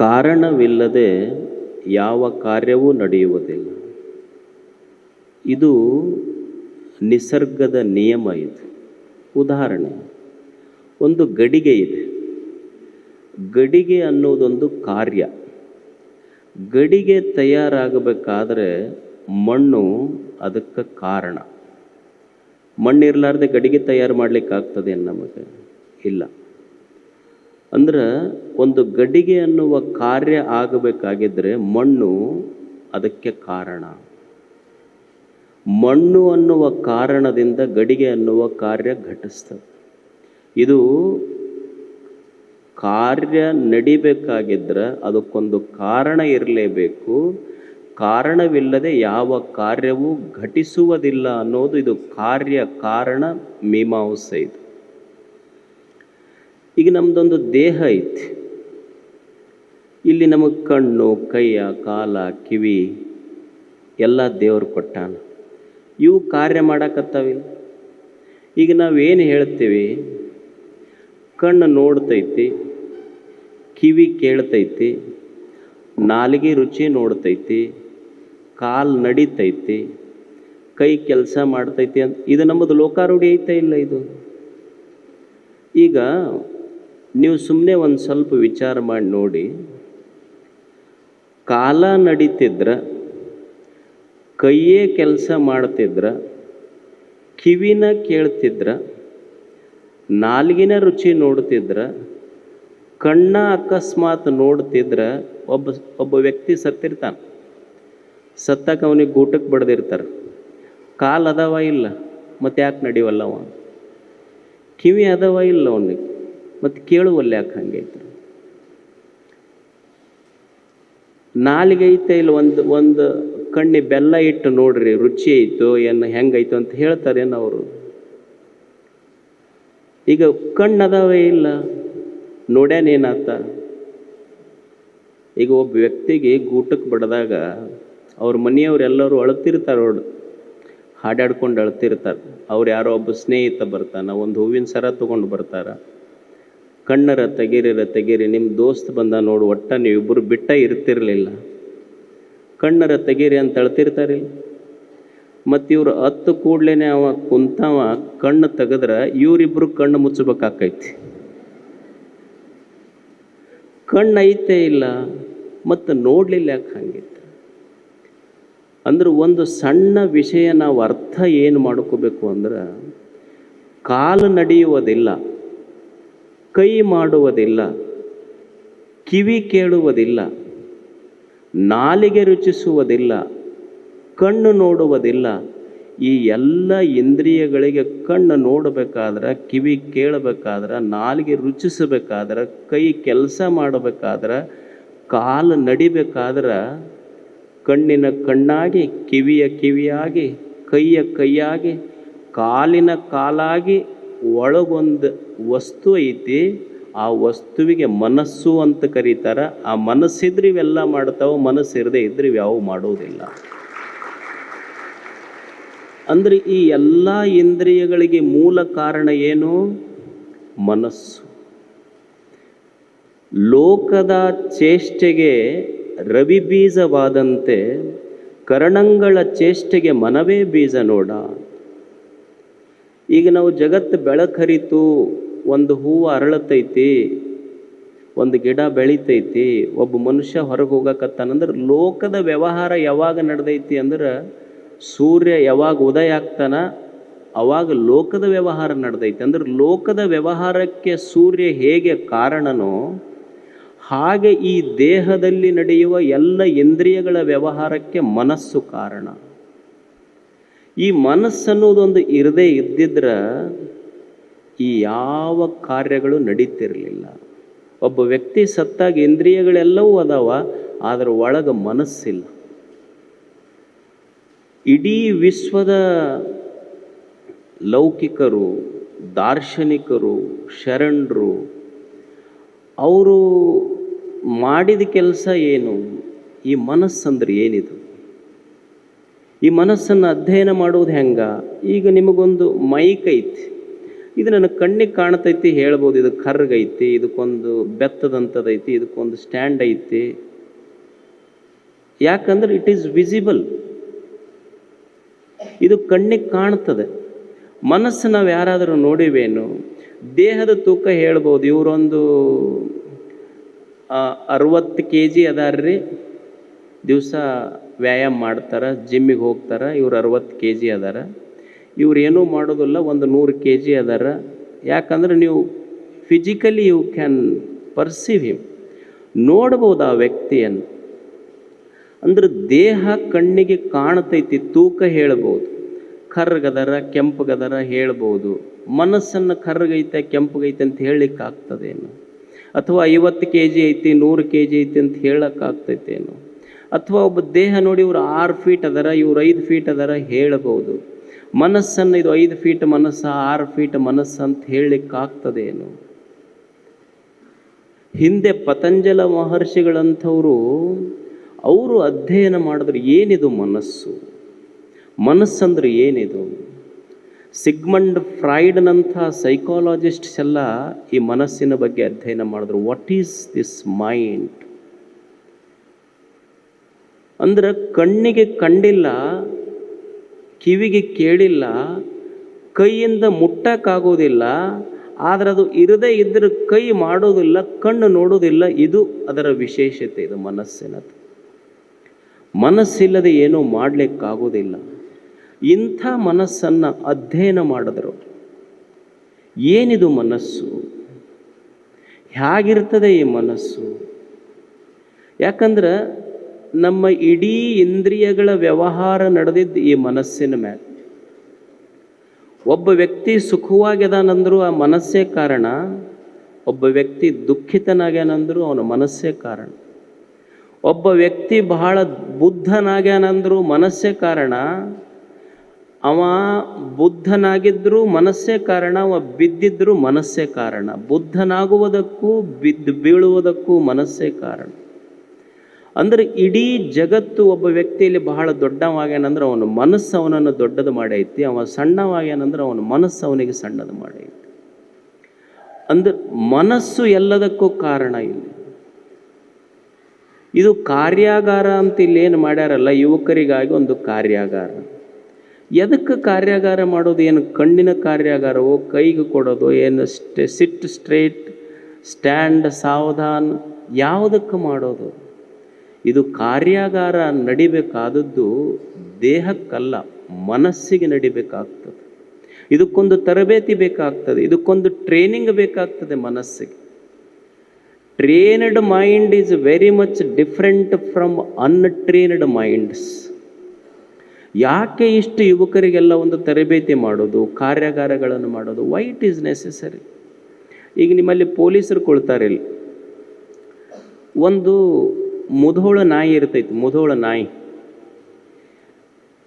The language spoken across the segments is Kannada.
ಕಾರಣವಿಲ್ಲದೆ ಯಾವ ಕಾರ್ಯವೂ ನಡೆಯುವುದಿಲ್ಲ. ಇದು ನಿಸರ್ಗದ ನಿಯಮ ಇದು. ಉದಾಹರಣೆ, ಒಂದು ಗಡಿಗೆ ಇದೆ. ಗಡಿಗೆ ಅನ್ನೋದೊಂದು ಕಾರ್ಯ. ಗಡಿಗೆ ತಯಾರಾಗಬೇಕಾದರೆ ಮಣ್ಣು ಅದಕ್ಕೆ ಕಾರಣ. ಮಣ್ಣಿರಲಾರ್ದೆ ಗಡಿಗೆ ತಯಾರು ಮಾಡಲಿಕ್ಕಾಗ್ತದೆ ನಮಗೆ? ಇಲ್ಲ. ಅಂದ್ರೆ ಒಂದು ಗಡಿಗೆ ಅನ್ನುವ ಕಾರ್ಯ ಆಗಬೇಕಾಗಿದ್ರೆ ಮಣ್ಣು ಅದಕ್ಕೆ ಕಾರಣ. ಮಣ್ಣು ಅನ್ನುವ ಕಾರಣದಿಂದ ಗಡಿಗೆ ಅನ್ನುವ ಕಾರ್ಯ ಘಟಿಸ್ತದೆ. ಇದು ಕಾರ್ಯ ನಡಿಬೇಕಾಗಿದ್ರೆ ಅದಕ್ಕೊಂದು ಕಾರಣ ಇರಲೇಬೇಕು. ಕಾರಣವಿಲ್ಲದೆ ಯಾವ ಕಾರ್ಯವೂ ಘಟಿಸುವುದಿಲ್ಲ ಅನ್ನೋದು ಇದು ಕಾರ್ಯ ಕಾರಣ ಮೀಮಾಂಸೆ ಇದು. ಈಗ ನಮ್ಮದೊಂದು ದೇಹ ಐತಿ. ಇಲ್ಲಿ ನಮಗೆ ಕಣ್ಣು ಕೈಯ ಕಾಲ, ಕಿವಿ ಎಲ್ಲ ದೇವರು ಕೊಟ್ಟಾನ. ಇವು ಕಾರ್ಯ ಮಾಡಕತ್ತಾವಿಲ್ಲ. ಈಗ ನಾವೇನು ಹೇಳ್ತೀವಿ? ಕಣ್ಣು ನೋಡ್ತೈತಿ, ಕಿವಿ ಕೇಳ್ತೈತಿ, ನಾಲಿಗೆ ರುಚಿ ನೋಡ್ತೈತಿ, ಕಾಲು ನಡಿತೈತಿ, ಕೈ ಕೆಲಸ ಮಾಡ್ತೈತಿ ಅಂತ. ಇದು ನಮ್ಮದು ಲೋಕಾರೂಢಿ ಐತೆ ಇಲ್ಲ ಇದು? ಈಗ ನೀವು ಸುಮ್ಮನೆ ಒಂದು ಸ್ವಲ್ಪ ವಿಚಾರ ಮಾಡಿ ನೋಡಿ. ಕಾಲ ನಡೀತಿದ್ರ, ಕೈಯೇ ಕೆಲಸ ಮಾಡ್ತಿದ್ರ, ಕಿವಿನ ಕೇಳ್ತಿದ್ರ, ನಾಲ್ಗಿನ ರುಚಿ ನೋಡ್ತಿದ್ರ, ಕಣ್ಣ ಅಕಸ್ಮಾತ್ ನೋಡ್ತಿದ್ರ, ಒಬ್ಬ ಒಬ್ಬ ವ್ಯಕ್ತಿ ಸತ್ತಿರ್ತಾನೆ. ಸತ್ತಕ್ಕೆ ಅವನಿಗೆ ಗೂಟಕ್ಕೆ ಬಡ್ದಿರ್ತಾರೆ. ಕಾಲು ಅದಾವ ಇಲ್ಲ ಮತ್ತೆ ಯಾಕೆ ನಡೀವಲ್ಲ ಅವ ಕಿವಿ ಅದಾವ ಇಲ್ಲ ಅವನಿಗೆ. ಮತ್ತು ಕೇಳುವಲ್ಲಿ ಯಾಕೆ ಹಂಗೈತೆ ನಾಲಿಗೆ ಐತೆ ಇಲ್ಲ ಒಂದು ಒಂದು ಕಣ್ಣಿ ಬೆಲ್ಲ ಇಟ್ಟು ನೋಡ್ರಿ, ರುಚಿ ಐತೋ ಏನು, ಹೆಂಗೈತು ಅಂತ ಹೇಳ್ತಾರೇನು ಅವರು. ಈಗ ಕಣ್ಣು ಇಲ್ಲ, ನೋಡ್ಯಾನೇನಾತ? ಈಗ ಒಬ್ಬ ವ್ಯಕ್ತಿಗೆ ಗೂಟಕ್ಕೆ ಬಡ್ದಾಗ, ಅವ್ರ ಮನೆಯವರೆಲ್ಲರೂ ಅಳ್ತಿರ್ತಾರೆ ಅವ್ರು ಹಾಡಾಡ್ಕೊಂಡು ಅಳ್ತಿರ್ತಾರೆ. ಅವ್ರು ಯಾರೋ ಒಬ್ಬ ಸ್ನೇಹಿತ ಬರ್ತಾನ, ಒಂದು ಹೂವಿನ ಸರ ತೊಗೊಂಡು ಬರ್ತಾರ. ಕಣ್ಣರ ತೆಗೀರಿರ ತೆಗೀರಿ ನಿಮ್ಮ ದೋಸ್ತ್ ಬಂದ ನೋಡು, ಒಟ್ಟ ನೀವಿಬ್ಬರು ಬಿಟ್ಟ ಇರ್ತಿರಲಿಲ್ಲ. ಕಣ್ಣರ ತೆಗೀರಿ ಅಂತ ಅಳ್ತಿರ್ತಾರಿಲ್ಲ ಮತ್ತು ಇವರು ಹತ್ತು ಕೂಡ್ಲೇ ಅವ ಕುಂತವ, ಕಣ್ಣು ತೆಗೆದ್ರೆ ಇವರಿಬ್ಬರು ಕಣ್ಣು ಮುಚ್ಚಬೇಕಾಕೈತಿ. ಕಣ್ಣು ಐತೆ ಇಲ್ಲ ಮತ್ತು ನೋಡ್ಲಿಲ್ಲ ಯಾಕೆ ಹಂಗಿತ್ತು? ಅಂದ್ರೆ ಒಂದು ಸಣ್ಣ ವಿಷಯ ನಾವು ಅರ್ಥ ಏನು ಮಾಡ್ಕೋಬೇಕು ಅಂದ್ರೆ, ಕಾಲು ನಡೆಯುವುದಿಲ್ಲ. ಕೈ ಮಾಡುವುದಿಲ್ಲ, ಕಿವಿ ಕೇಳುವುದಿಲ್ಲ, ನಾಲಿಗೆ ರುಚಿಸುವುದಿಲ್ಲ, ಕಣ್ಣು ನೋಡುವುದಿಲ್ಲ, ಈ ಎಲ್ಲ ಇಂದ್ರಿಯಗಳಿಗೆ ಕಣ್ಣು ನೋಡಬೇಕಾದ್ರೆ, ಕಿವಿ ಕೇಳಬೇಕಾದ್ರೆ, ನಾಲಿಗೆ ರುಚಿಸಬೇಕಾದ್ರೆ, ಕೈ ಕೆಲಸ ಮಾಡಬೇಕಾದ್ರೆ, ಕಾಲು ನಡಿಬೇಕಾದ್ರೆ, ಕಣ್ಣಿನ ಕಣ್ಣಾಗಿ, ಕಿವಿಯ ಕಿವಿಯಾಗಿ, ಕೈಯ ಕೈಯಾಗಿ, ಕಾಲಿನ ಕಾಲಾಗಿ ಒಳಗೊಂದು ವಸ್ತು ಐತಿ, ಆ ವಸ್ತುವಿಗೆ ಮನಸ್ಸು ಅಂತ ಕರೀತಾರ. ಆ ಮನಸ್ಸಿದ್ರೆ ಇವೆಲ್ಲ ಮಾಡ್ತಾವೆ ಮನಸ್ಸು ಇರದೇ ಇದ್ರೆ ಇವ್ಯಾವು ಮಾಡೋದಿಲ್ಲ. ಅಂದ್ರೆ ಈ ಎಲ್ಲ ಇಂದ್ರಿಯಗಳಿಗೆ ಮೂಲ ಕಾರಣ ಏನು? ಮನಸ್ಸು. ಲೋಕದ ಚೇಷ್ಟೆಗೆ ರವಿ ಬೀಜವಾದಂತೆ, ಕರಣಂಗಳ ಚೇಷ್ಟೆಗೆ ಮನವೇ ಬೀಜ ನೋಡ. ಈಗ ನಾವು ಜಗತ್ತು ಬೆಳಕರಿತು, ಒಂದು ಹೂವು ಅರಳತೈತಿ, ಒಂದು ಗಿಡ ಬೆಳಿತೈತಿ, ಒಬ್ಬ ಮನುಷ್ಯ ಹೊರಗೆ ಹೋಗಕತ್ತಾನಂದ್ರೆ ಲೋಕದ ವ್ಯವಹಾರ ಯಾವಾಗ ನಡೆದೈತಿ ಅಂದ್ರೆ ಸೂರ್ಯ ಯಾವಾಗ ಉದಯ ಆಗ್ತಾನ, ಅವಾಗ ಲೋಕದ ವ್ಯವಹಾರ ನಡೆದೈತಿ. ಅಂದ್ರೆ ಲೋಕದ ವ್ಯವಹಾರಕ್ಕೆ ಸೂರ್ಯ ಹೇಗೆ ಕಾರಣನೋ, ಹಾಗೆ ಈ ದೇಹದಲ್ಲಿ ನಡೆಯುವ ಎಲ್ಲ ಇಂದ್ರಿಯಗಳ ವ್ಯವಹಾರಕ್ಕೆ ಮನಸ್ಸು ಕಾರಣ. ಈ ಮನಸ್ಸು ಅನ್ನೋದೊಂದು ಇರದೇ ಇದ್ದಿದ್ರೆ ಈ ಯಾವ ಕಾರ್ಯಗಳು ನಡೀತಿರಲಿಲ್ಲ. ಒಬ್ಬ ವ್ಯಕ್ತಿ ಸತ್ತಾಗ ಇಂದ್ರಿಯಗಳೆಲ್ಲವೂ ಅದಾವ ಅದರ ಒಳಗೆ ಮನಸ್ಸಿಲ್ಲ. ಇಡೀ ವಿಶ್ವದ ಲೌಕಿಕರು, ದಾರ್ಶನಿಕರು, ಶರಣರು, ಅವರು ಮಾಡಿದ ಕೆಲಸ ಏನು? ಈ ಮನಸ್ಸಂದ್ರೆ ಏನಿದು? ಈ ಮನಸ್ಸನ್ನು ಅಧ್ಯಯನ ಮಾಡುವುದು ಹೆಂಗೆ? ಈಗ ನಿಮಗೊಂದು ಮೈಕ್ ಐತಿ. ಇದು ನನಗೆ ಕಣ್ಣಿಗೆ ಕಾಣ್ತೈತಿ, ಹೇಳ್ಬೋದು. ಇದು ಕರ್ಗೈತಿ ಇದಕ್ಕೊಂದು ಬೆತ್ತದಂಥದ್ದೈತಿ ಇದಕ್ಕೊಂದು ಸ್ಟ್ಯಾಂಡ್ ಐತಿ. ಯಾಕಂದ್ರೆ ಇಟ್ ಈಸ್ ವಿಸಿಬಲ್ ಇದು ಕಣ್ಣಿಗೆ ಕಾಣ್ತದೆ. ಮನಸ್ಸು ನಾವು ಯಾರಾದರೂ ನೋಡಿವೇನು? ದೇಹದ ತೂಕ ಹೇಳ್ಬೋದು. ಇವರೊಂದು ಅರವತ್ತು ಕೆ ಜಿ ಅದಾರ್ರಿ. ದಿವಸ ವ್ಯಾಯಾಮ ಮಾಡ್ತಾರೆ ಜಿಮ್ಮಿಗೆ ಹೋಗ್ತಾರೆ, ಇವ್ರು ಅರವತ್ತು ಕೆ ಜಿ ಅದಾರ. ಇವ್ರು ಏನೂ ಮಾಡೋದಿಲ್ಲ, ಒಂದು ನೂರು ಕೆ ಜಿ ಅದಾರ. ಯಾಕಂದ್ರೆ ನೀವು physically you can perceive him ನೋಡ್ಬೋದು ಆ ವ್ಯಕ್ತಿಯನ್ನು. ಅಂದ್ರೆ ದೇಹ ಕಣ್ಣಿಗೆ ಕಾಣ್ತೈತಿ, ತೂಕ ಹೇಳ್ಬೋದು. ಕರ್ಗದರ, ಕೆಂಪಗದರ ಹೇಳ್ಬೋದು. ಮನಸ್ಸನ್ನು ಕರ್ಗೈತೆ, ಕೆಂಪಗೈತೆ ಅಂತ ಹೇಳಲಿಕ್ಕಾಗ್ತದೇನು? ಅಥವಾ ಐವತ್ತು ಕೆ ಜಿ ಐತಿ, ನೂರು ಕೆ ಜಿ ಐತಿ ಅಂತ ಹೇಳಕ್ಕಾಗ್ತೈತೇನು? ಅಥವಾ ಒಬ್ಬ ದೇಹ ನೋಡಿ ಇವ್ರು ಆರು ಫೀಟ್ ಅದರ, ಇವ್ರು ಐದು ಫೀಟ್ ಅದರ ಹೇಳಬಹುದು ಮನಸ್ಸನ್ನು ಇದು ಐದು ಫೀಟ್ ಮನಸ್ಸ, ಆರು ಫೀಟ್ ಮನಸ್ಸು ಅಂತ ಹೇಳಲಿಕ್ಕಾಗ್ತದೇನು ಹಿಂದೆ ಪತಂಜಲ ಮಹರ್ಷಿಗಳಂಥವರು ಅವರು ಅಧ್ಯಯನ ಮಾಡಿದ್ರೆ ಏನಿದು ಮನಸ್ಸು? ಮನಸ್ಸಂದ್ರೆ ಏನಿದು? ಸಿಗ್ಮಂಡ್ ಫ್ರಾಯ್ಡ್ನಂಥ ಸೈಕಾಲಜಿಸ್ಟ್ಸ್ ಎಲ್ಲ ಈ ಮನಸ್ಸಿನ ಬಗ್ಗೆ ಅಧ್ಯಯನ ಮಾಡಿದ್ರು. ವಾಟ್ ಈಸ್ ದಿಸ್ ಮೈಂಡ್ ಅಂದ್ರೆ ಕಣ್ಣಿಗೆ ಕಂಡಿಲ್ಲ, ಕಿವಿಗೆ ಕೇಳಿಲ್ಲ, ಕೈಯಿಂದ ಮುಟ್ಟಕ್ಕಾಗೋದಿಲ್ಲ, ಆದರೆ ಅದು ಇರದೇ ಇದ್ದರೆ ಕೈ ಮಾಡೋದಿಲ್ಲ, ಕಣ್ಣು ನೋಡೋದಿಲ್ಲ, ಇದು ಅದರ ವಿಶೇಷತೆ, ಇದು ಮನಸ್ಸಿನದು. ಮನಸ್ಸಿಲ್ಲದೆ ಏನೂ ಮಾಡಲಿಕ್ಕಾಗೋದಿಲ್ಲ. ಇಂಥ ಮನಸ್ಸನ್ನು ಅಧ್ಯಯನ ಮಾಡಿದ್ರು. ಏನಿದು ಮನಸ್ಸು? ಹೇಗಿರ್ತದೆ ಈ ಮನಸ್ಸು? ಯಾಕಂದ್ರೆ ನಮ್ಮ ಇಡೀ ಇಂದ್ರಿಯಗಳ ವ್ಯವಹಾರ ನಡೆದಿದ್ದು ಈ ಮನಸ್ಸಿನ ಮೇಲೆ ಒಬ್ಬ ವ್ಯಕ್ತಿ ಸುಖವಾಗ್ಯದಾನಂದ್ರು ಆ ಮನಸ್ಸೇ ಕಾರಣ, ಒಬ್ಬ ವ್ಯಕ್ತಿ ದುಃಖಿತನಾಗ್ಯಾನಂದ್ರು ಅವನ ಮನಸ್ಸೇ ಕಾರಣ. ಒಬ್ಬ ವ್ಯಕ್ತಿ ಬಹಳ ಬುದ್ಧನಾಗ್ಯಾನಂದ್ರು ಮನಸ್ಸೇ ಕಾರಣ, ಅವ ಬುದ್ಧನಾಗಿದ್ದರೂ ಮನಸ್ಸೇ ಕಾರಣ, ಅವ ಬಿದ್ದಿದ್ದರೂ ಮನಸ್ಸೇ ಕಾರಣ. ಬುದ್ಧನಾಗುವುದಕ್ಕೂ ಬಿದ್ದು ಬೀಳುವುದಕ್ಕೂ ಮನಸ್ಸೇ ಕಾರಣ. ಅಂದ್ರೆ ಇಡೀ ಜಗತ್ತು ಒಬ್ಬ ವ್ಯಕ್ತಿಯಲ್ಲಿ ಬಹಳ ದೊಡ್ಡವಾಗ್ಯಾನಂದ್ರೆ ಅವನ ಮನಸ್ಸು ಅವನನ್ನು ದೊಡ್ಡದು ಮಾಡೈತಿ ಅವ ಸಣ್ಣವಾಗ್ಯಾನಂದ್ರೆ ಅವನ ಮನಸ್ಸು ಅವನಿಗೆ ಸಣ್ಣದು ಮಾಡೈತಿ. ಅಂದ್ರೆ ಮನಸ್ಸು ಎಲ್ಲದಕ್ಕೂ ಕಾರಣ ಇಲ್ಲಿ. ಇದು ಕಾರ್ಯಾಗಾರ ಅಂತ ಇಲ್ಲಿ ಏನು ಮಾಡ್ಯಾರಲ್ಲ, ಯುವಕರಿಗಾಗಿ ಒಂದು ಕಾರ್ಯಾಗಾರ. ಎದಕ್ಕೆ ಕಾರ್ಯಾಗಾರ ಮಾಡೋದು, ಏನು ಕಣ್ಣಿನ ಕಾರ್ಯಾಗಾರವೋ, ಕೈಗೆ ಕೊಡೋದು, ಏನು ಸ್ಟೆ, ಸಿಟ್ ಸ್ಟ್ರೇಟ್, ಸ್ಟ್ಯಾಂಡ್, ಸಾವಧಾನ್, ಯಾವುದಕ್ಕೆ ಮಾಡೋದು? ಇದು ಕಾರ್ಯಾಗಾರ ನಡಿಬೇಕಾದದ್ದು ದೇಹಕ್ಕಲ್ಲ, ಮನಸ್ಸಿಗೆ ನಡಿಬೇಕಾಗ್ತದೆ. ಇದಕ್ಕೊಂದು ತರಬೇತಿ ಬೇಕಾಗ್ತದೆ, ಇದಕ್ಕೊಂದು ಟ್ರೈನಿಂಗ್ ಬೇಕಾಗ್ತದೆ ಮನಸ್ಸಿಗೆ. Trained mind is very much different from untrained minds ಯಾಕೆ ಇಷ್ಟು ಯುವಕರಿಗೆಲ್ಲ ಒಂದು ತರಬೇತಿ ಮಾಡೋದು, ಕಾರ್ಯಾಗಾರಗಳನ್ನು ಮಾಡೋದು? ವೈಟ್ ಈಸ್ ನೆಸೆಸರಿ ಈಗ ನಿಮ್ಮಲ್ಲಿ ಪೊಲೀಸರು ಕೊಳ್ತಾರೆ ಇಲ್ಲಿ. ಒಂದು ಮುಧೋಳ ನಾಯಿ ಇರ್ತೈತಿ, ಮುಧೋಳ ನಾಯಿ.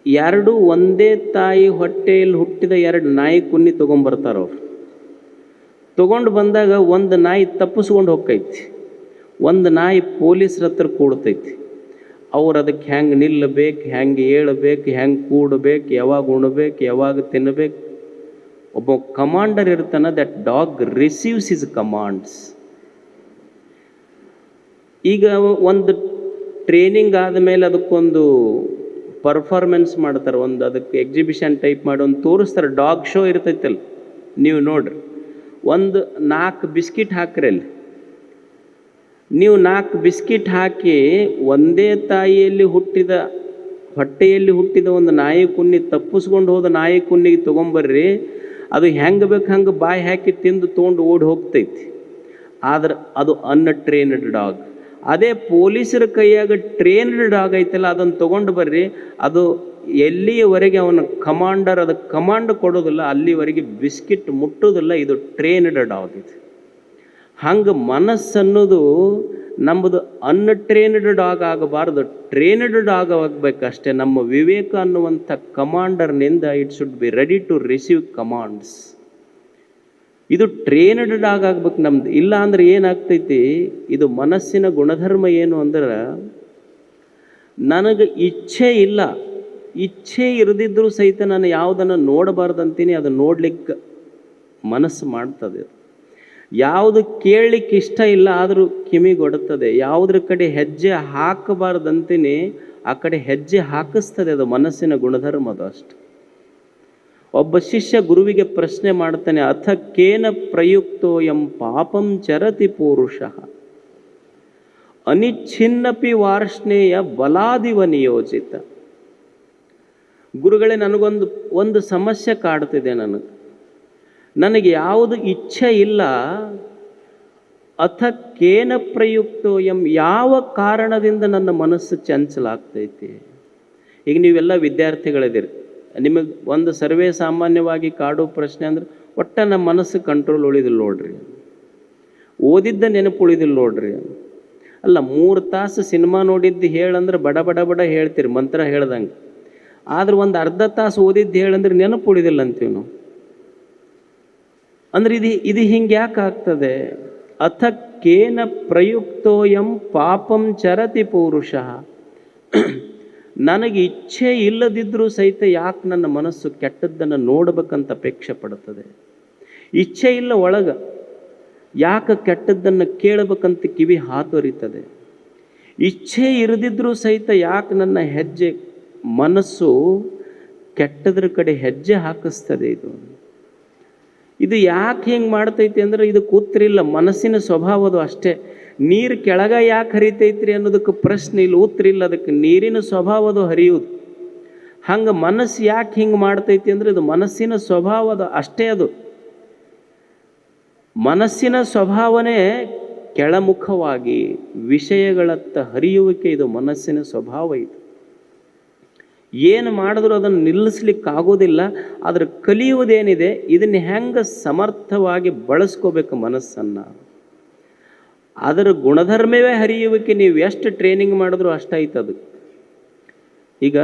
ಎರಡು ಒಂದೇ ತಾಯಿ ಹೊಟ್ಟೆಯಲ್ಲಿ ಹುಟ್ಟಿದ ಎರಡು ನಾಯಿ ಕುನ್ನಿ ತೊಗೊಂಬರ್ತಾರ ಅವ್ರು. ತೊಗೊಂಡು ಬಂದಾಗ ಒಂದು ನಾಯಿ ತಪ್ಪಿಸ್ಕೊಂಡು ಹೋಗ್ತೈತಿ, ಒಂದು ನಾಯಿ ಪೊಲೀಸ್ರ ಹತ್ರ ಕೂಡ್ತೈತಿ. ಅವ್ರು ಅದಕ್ಕೆ ಹೆಂಗೆ ನಿಲ್ಲಬೇಕು ಹೆಂಗೆ ಏಳಬೇಕು ಹೆಂಗೆ ಕೂಡಬೇಕು, ಯಾವಾಗ ಉಣ್ಬೇಕು, ಯಾವಾಗ ತಿನ್ನಬೇಕು ಒಬ್ಬ ಕಮಾಂಡರ್ ಇರ್ತಾನೆ that dog receives his commands ಈಗ ಒಂದು ಟ್ರೈನಿಂಗ್ ಆದಮೇಲೆ ಅದಕ್ಕೊಂದು ಪರ್ಫಾರ್ಮೆನ್ಸ್ ಮಾಡ್ತಾರೆ. ಒಂದು ಅದಕ್ಕೆ ಎಕ್ಸಿಬಿಷನ್ ಟೈಪ್ ಮಾಡಿ ಒಂದು ತೋರಿಸ್ತಾರೆ. ಡಾಗ್ ಶೋ ಇರ್ತೈತಲ್ಲ ನೀವು ನೋಡ್ರಿ. ಒಂದು ನಾಲ್ಕು ಬಿಸ್ಕಿಟ್ ಹಾಕ್ರಿ ಅಲ್ಲಿ. ನೀವು ನಾಲ್ಕು ಬಿಸ್ಕಿಟ್ ಹಾಕಿ ಒಂದೇ ತಾಯಿಯಲ್ಲಿ ಹುಟ್ಟಿದ, ಹೊಟ್ಟೆಯಲ್ಲಿ ಹುಟ್ಟಿದ ಒಂದು ನಾಯಿ ಕುನ್ನಿ ತಪ್ಪಿಸ್ಕೊಂಡು ಹೋದ ನಾಯಿ ಕುನ್ನಿಗೆ ತೊಗೊಂಬರ್ರಿ. ಅದು ಹೆಂಗೆ ಬೇಕು ಹಂಗೆ ಬಾಯಿ ಹಾಕಿ ತಿಂದು ತೊಗೊಂಡು ಓಡಿ ಹೋಗ್ತೈತಿ. ಆದ್ರೆ ಅದು ಅನ್ಟ್ರೈನ್ಡ್ ಡಾಗ್ ಅದೇ ಪೊಲೀಸರ ಕೈಯಾಗ ಟ್ರೇನ್ಡ್ ಡಾಗ್ ಐತಲ್ಲ ಅದನ್ನು ತೊಗೊಂಡು ಬರ್ರಿ. ಅದು ಎಲ್ಲಿಯವರೆಗೆ ಅವನ ಕಮಾಂಡರ್ ಅದಕ್ಕೆ ಕಮಾಂಡ್ ಕೊಡೋದಿಲ್ಲ, ಅಲ್ಲಿವರೆಗೆ ಬಿಸ್ಕಿಟ್ ಮುಟ್ಟೋದಿಲ್ಲ, ಇದು ಟ್ರೇನ್ಡ್ ಡಾಗ್ ಇದು ಹಂಗೆ ಮನಸ್ಸನ್ನೋದು ನಮ್ಮದು ಅನ್ಟ್ರೇನ್ಡ್ ಡಾಗ್ ಆಗಬಾರ್ದು. ಟ್ರೇನ್ಡ್ ಡಾಗ್ ಆಗಬೇಕಷ್ಟೇ, ನಮ್ಮ ವಿವೇಕ ಅನ್ನುವಂಥ ಕಮಾಂಡರ್ನಿಂದ it should be ready to receive commands ಇದು ಟ್ರೇನಡ್ ಡಾಗ್ ಆಗ್ಬೇಕು ನಮ್ದು. ಇಲ್ಲ ಅಂದ್ರೆ ಏನಾಗ್ತೈತಿ? ಇದು ಮನಸ್ಸಿನ ಗುಣಧರ್ಮ ಏನು ಅಂದ್ರೆ, ನನಗೆ ಇಚ್ಛೆ ಇಲ್ಲ. ಇಚ್ಛೆ ಇರದಿದ್ದರೂ ಸಹಿತ ನಾನು ಯಾವುದನ್ನು ನೋಡಬಾರ್ದಂತೀನಿ, ಅದನ್ನು ನೋಡ್ಲಿಕ್ಕೆ ಮನಸ್ಸು ಮಾಡ್ತದೆ ಯಾವುದು ಕೇಳಲಿಕ್ಕೆ ಇಷ್ಟ ಇಲ್ಲ ಆದರೂ ಕಿವಿಗೊಡುತ್ತದೆ ಯಾವುದ್ರ ಕಡೆ ಹೆಜ್ಜೆ ಹಾಕಬಾರ್ದಂತೀನಿ, ಆ ಕಡೆ ಹೆಜ್ಜೆ ಹಾಕಿಸ್ತದೆ ಅದು ಮನಸ್ಸಿನ ಗುಣಧರ್ಮ ಅದು ಅಷ್ಟು ಒಬ್ಬ ಶಿಷ್ಯ ಗುರುವಿಗೆ ಪ್ರಶ್ನೆ ಮಾಡ್ತಾನೆ ಅಥ ಕೇನ ಪ್ರಯುಕ್ತೋ ಎಂ ಪಾಪಂ ಚರತಿ ಪುರುಷ? ಅನಿಚ್ಛಿನ್ನಪಿ ವಾರ್ಷ್ಣೇಯ ಬಲಾದಿವ ನಿಯೋಜಿತ. ಗುರುಗಳೇ, ನನಗೊಂದು, ಒಂದು ಸಮಸ್ಯೆ ಕಾಡ್ತಿದೆ ನನಗೆ. ನನಗೆ ಯಾವುದು ಇಚ್ಛೆ ಇಲ್ಲ ಅಥ ಕೇನ ಪ್ರಯುಕ್ತೋ ಎಂ ಯಾವ ಕಾರಣದಿಂದ ನನ್ನ ಮನಸ್ಸು ಚಂಚಲಾಗ್ತೈತಿ? ಈಗ ನೀವೆಲ್ಲ ವಿದ್ಯಾರ್ಥಿಗಳಿದ್ದೀರಿ. ನಿಮಗೆ ಒಂದು ಸರ್ವೇ ಸಾಮಾನ್ಯವಾಗಿ ಕಾಡೋ ಪ್ರಶ್ನೆ ಅಂದ್ರೆ ಒಟ್ಟು ನಮ್ಮ ಮನಸ್ಸು ಕಂಟ್ರೋಲ್ ಉಳಿದಿಲ್ಲ ನೋಡ್ರಿ. ಓದಿದ್ದ ನೆನಪು ಉಳಿದಿಲ್ಲ ನೋಡ್ರಿ. ಅಲ್ಲ, ಮೂರು ತಾಸು ಸಿನಿಮಾ ನೋಡಿದ್ದು ಹೇಳಂದ್ರೆ ಬಡ ಬಡ ಬಡ ಹೇಳ್ತೀರಿ, ಮಂತ್ರ ಹೇಳ್ದಂಗೆ. ಆದ್ರೆ ಒಂದು ಅರ್ಧ ತಾಸು ಓದಿದ್ದು ಹೇಳಂದ್ರೆ ನೆನಪು ಉಳಿದಿಲ್ಲ ಅಂತೀವಿ ನಾವು. ಅಂದ್ರೆ ಇದು ಇದು ಹಿಂಗೆ ಯಾಕೆ ಆಗ್ತದೆ? ಅಥ ಕೇನ ಪ್ರಯುಕ್ತೋಯಂ ಪಾಪಂ ಚರತಿ ಪೌರುಷ. ನನಗೆ ಇಚ್ಛೆ ಇಲ್ಲದಿದ್ದರೂ ಸಹಿತ ಯಾಕೆ ನನ್ನ ಮನಸ್ಸು ಕೆಟ್ಟದ್ದನ್ನು ನೋಡಬೇಕಂತ ಅಪೇಕ್ಷೆ ಪಡುತ್ತದೆ? ಇಚ್ಛೆ ಇಲ್ಲ ಒಳಗೆ, ಯಾಕೆ ಕೆಟ್ಟದ್ದನ್ನು ಕೇಳಬೇಕಂತ ಕಿವಿ ಹಾತೊರಿತದೆ? ಇಚ್ಛೆ ಇರದಿದ್ರೂ ಸಹಿತ ಯಾಕೆ ನನ್ನ ಹೆಜ್ಜೆ, ಮನಸ್ಸು ಕೆಟ್ಟದ್ರ ಕಡೆ ಹೆಜ್ಜೆ ಹಾಕಿಸ್ತದೆ ಇದು? ಇದು ಯಾಕೆ ಹಿಂಗೆ ಮಾಡ್ತೈತಿ ಅಂದ್ರೆ ಇದು ಕೂತ್ರಿಲ್ಲ, ಮನಸ್ಸಿನ ಸ್ವಭಾವದು ಅಷ್ಟೇ. ನೀರು ಕೆಳಗೆ ಯಾಕೆ ಹರಿತೈತ್ರಿ ಅನ್ನೋದಕ್ಕೆ ಪ್ರಶ್ನೆ ಇಲ್ಲ, ಊತ್ರಿಲ್ಲ ಅದಕ್ಕೆ. ನೀರಿನ ಸ್ವಭಾವದು ಹರಿಯುವುದು ಹಂಗೆ ಮನಸ್ಸು ಯಾಕೆ ಹಿಂಗೆ ಮಾಡ್ತೈತಿ ಅಂದ್ರೆ ಇದು ಮನಸ್ಸಿನ ಸ್ವಭಾವದ ಅಷ್ಟೇ ಅದು. ಮನಸ್ಸಿನ ಸ್ವಭಾವನೇ ಕೆಳಮುಖವಾಗಿ ವಿಷಯಗಳತ್ತ ಹರಿಯುವಿಕೆ ಇದು ಮನಸ್ಸಿನ ಸ್ವಭಾವ ಇದು. ಏನು ಮಾಡಿದ್ರೂ ಅದನ್ನು ನಿಲ್ಲಿಸ್ಲಿಕ್ಕೆ ಆಗೋದಿಲ್ಲ ಆದ್ರೆ ಕಲಿಯುವುದೇನಿದೆ, ಇದನ್ನು ಹೆಂಗೆ ಸಮರ್ಥವಾಗಿ ಬಳಸ್ಕೋಬೇಕು ಮನಸ್ಸನ್ನು. ಅದರ ಗುಣಧರ್ಮವೇ ಹರಿಯುವಿಕೆ, ನೀವು ಎಷ್ಟು ಟ್ರೈನಿಂಗ್ ಮಾಡಿದ್ರೂ ಅಷ್ಟಾಯ್ತು ಅದು ಈಗ